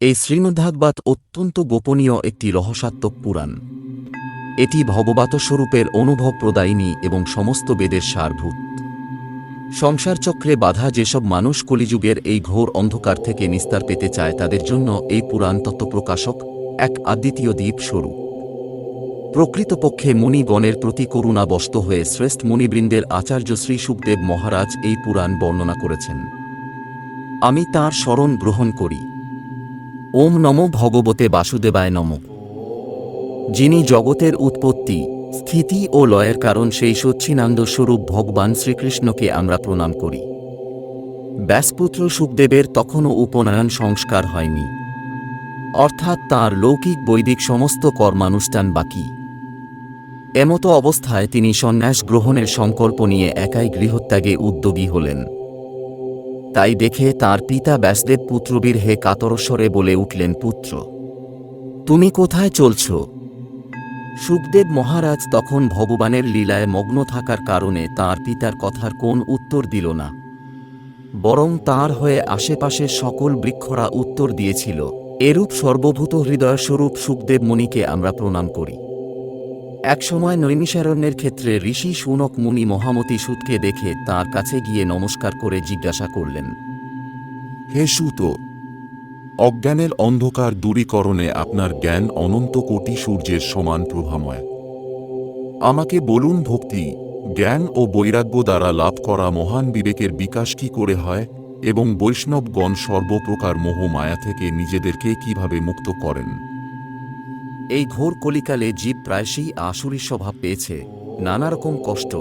এই শ্রীমদ্ভাগবত অত্যন্ত গোপনীয় একটি রহস্যাত্মক পুরাণ। এটি ভগবত স্বরূপের অনুভব প্রদায়িনী এবং সমস্ত বেদের সারভূত। সংসার চক্রে বাধা যেসব মানুষ কলিযুগের এই ঘোর অন্ধকার থেকে নিস্তার পেতে চায়, তাদের জন্য এই পুরাণ তত্ত্বপ্রকাশক এক আদ্বিতীয় দ্বীপ স্বরূপ। প্রকৃতপক্ষে মুনিগণের প্রতি করুণাবস্ত হয়ে শ্রেষ্ঠ মুনিবৃন্দের আচার্য শ্রী সুখদেব মহারাজ এই পুরাণ বর্ণনা করেছেন। আমি তাঁর স্মরণ গ্রহণ করি ওম নমো ভগবতে বাসুদেবায় নম। যিনি জগতের উৎপত্তি, স্থিতি ও লয়ের কারণ সেই সচ্ছিনান্দ স্বরূপ ভগবান শ্রীকৃষ্ণকে আমরা প্রণাম করি। ব্যাসপুত্র সুখদেবের তখনও উপনয়ন সংস্কার হয়নি। অর্থাৎ তাঁর লৌকিক বৈদিক সমস্ত কর্মানুষ্ঠান বাকি। এমতো অবস্থায় তিনি সন্ন্যাস গ্রহণের সংকল্প নিয়ে একাই গৃহত্যাগে উদ্যোগী হলেন। তাই দেখে তার পিতা ব্যাসদেব পুত্রবীর হে কাতরস্বরে বলে উঠলেন, পুত্র, তুমি কোথায় চলছ? সুখদেব মহারাজ তখন ভগবানের লীলায় মগ্ন থাকার কারণে তার পিতার কথার কোন উত্তর দিল না, বরং তার হয়ে আশেপাশের সকল বৃক্ষরা উত্তর দিয়েছিল, এরূপ সর্বভূত হৃদয়স্বরূপ সুখদেব মুনিকে আমরা প্রণাম করি। একসময় নৈমিষারণ্যের ক্ষেত্রে ঋষি সুনক মুনি মহামতি সুতকে দেখে তার কাছে গিয়ে নমস্কার করে জিজ্ঞাসা করলেন, হে সুত, অজ্ঞানের অন্ধকার দূরীকরণে আপনার জ্ঞান অনন্ত কোটি সূর্যের সমান প্রভাময়। আমাকে বলুন ভক্তি, জ্ঞান ও বৈরাগ্য দ্বারা লাভ করা মহান বিবেকের বিকাশ কি করে হয় এবং বৈষ্ণবগণ সর্বপ্রকার মোহ মায়া থেকে নিজেদেরকে কীভাবে মুক্ত করেন? এই ঘোর কলিকালে জীব প্রায়শই আসুরি স্বভাব পেয়েছে। নানা রকম কষ্ট,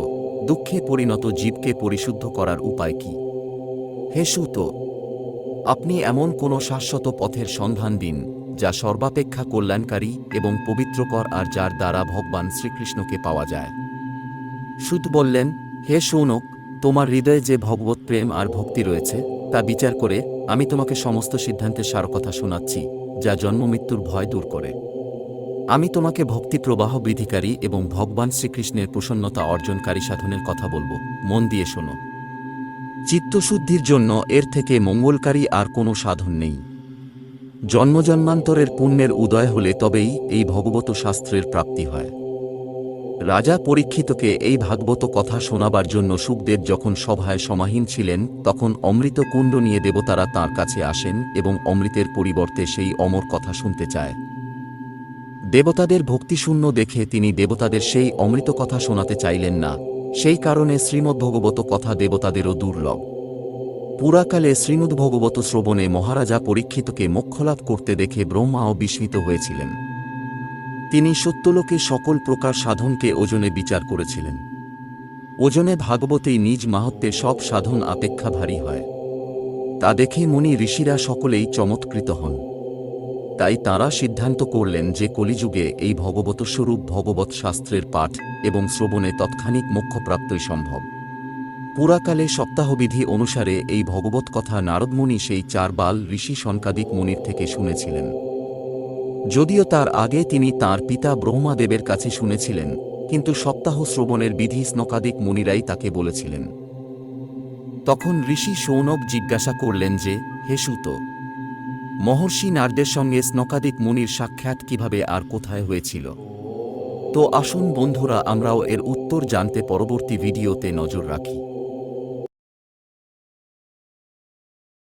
দুঃখে পরিণত জীবকে পরিশুদ্ধ করার উপায় কি? হে সুত, আপনি এমন কোনো শাশ্বত পথের সন্ধান দিন, যা সর্বাপেক্ষা কল্যাণকারী এবং পবিত্রকর আর যার দ্বারা ভগবান শ্রীকৃষ্ণকে পাওয়া যায়। সুত বললেন, হে সৌনক, তোমার হৃদয়ে যে ভগবত প্রেম আর ভক্তি রয়েছে, তা বিচার করে আমি তোমাকে সমস্ত সিদ্ধান্তের সারকথা শোনাচ্ছি, যা জন্মমৃত্যুর ভয় দূর করে। আমি তোমাকে ভক্তি প্রবাহ বৃদ্ধিকারী এবং ভগবান শ্রীকৃষ্ণের প্রসন্নতা অর্জনকারী সাধনের কথা বলব। মন দিয়ে শোনো। চিত্তশুদ্ধির জন্য এর থেকে মঙ্গলকারী আর কোনো সাধন নেই। জন্মজন্মান্তরের পুণ্যের উদয় হলে তবেই এই ভগবত শাস্ত্রের প্রাপ্তি হয়। রাজা পরীক্ষিতকে এই ভাগবত কথা শোনাবার জন্য সুখদেব যখন সভায় সমাহীন ছিলেন, তখন অমৃত কুণ্ড নিয়ে দেবতারা তার কাছে আসেন এবং অমৃতের পরিবর্তে সেই অমর কথা শুনতে চায়। দেবতাদের ভক্তিশূন্য দেখে তিনি দেবতাদের সেই অমৃত কথা শোনাতে চাইলেন না, সেই কারণে শ্রীমদ্ভগবত কথা দেবতাদেরও দুর্লভ। পুরাকালে শ্রীমদ্ভগবত শ্রবণে মহারাজা পরীক্ষিতকে মোক্ষলাভ করতে দেখে ব্রহ্মাও বিস্মিত হয়েছিলেন। তিনি সত্যলোকে সকল প্রকার সাধনকে ওজনে বিচার করেছিলেন। ওজনে ভাগবতেই নিজ মাহাত্মে সব সাধন আপেক্ষা ভারী হয়। তা দেখে মুনি ঋষিরা সকলেই চমৎকৃত হন। তাই তারা সিদ্ধান্ত করলেন যে কলিযুগে এই ভগবত স্বরূপ ভগবত শাস্ত্রের পাঠ এবং শ্রবণে তৎক্ষণিক মোক্ষপ্রাপ্তই সম্ভব। পুরাকালে সপ্তাহবিধি অনুসারে এই ভগবত কথা নারদমুনি সেই চার বাল ঋষি সনকাদিক মুনির থেকে শুনেছিলেন। যদিও তার আগে তিনি তার পিতা ব্রহ্মাদেবের কাছে শুনেছিলেন, কিন্তু সপ্তাহ শ্রবণের বিধি স্নকাদিক মুনিরাই তাকে বলেছিলেন। তখন ঋষি সৌনক জিজ্ঞাসা করলেন যে, হে সুত মহর্ষি নারদের সঙ্গে স্নকাদিক মুনির সাক্ষাৎ কীভাবে আর কোথায় হয়েছিল? তো আসুন বন্ধুরা, আমরাও এর উত্তর জানতে পরবর্তী ভিডিওতে নজর রাখি।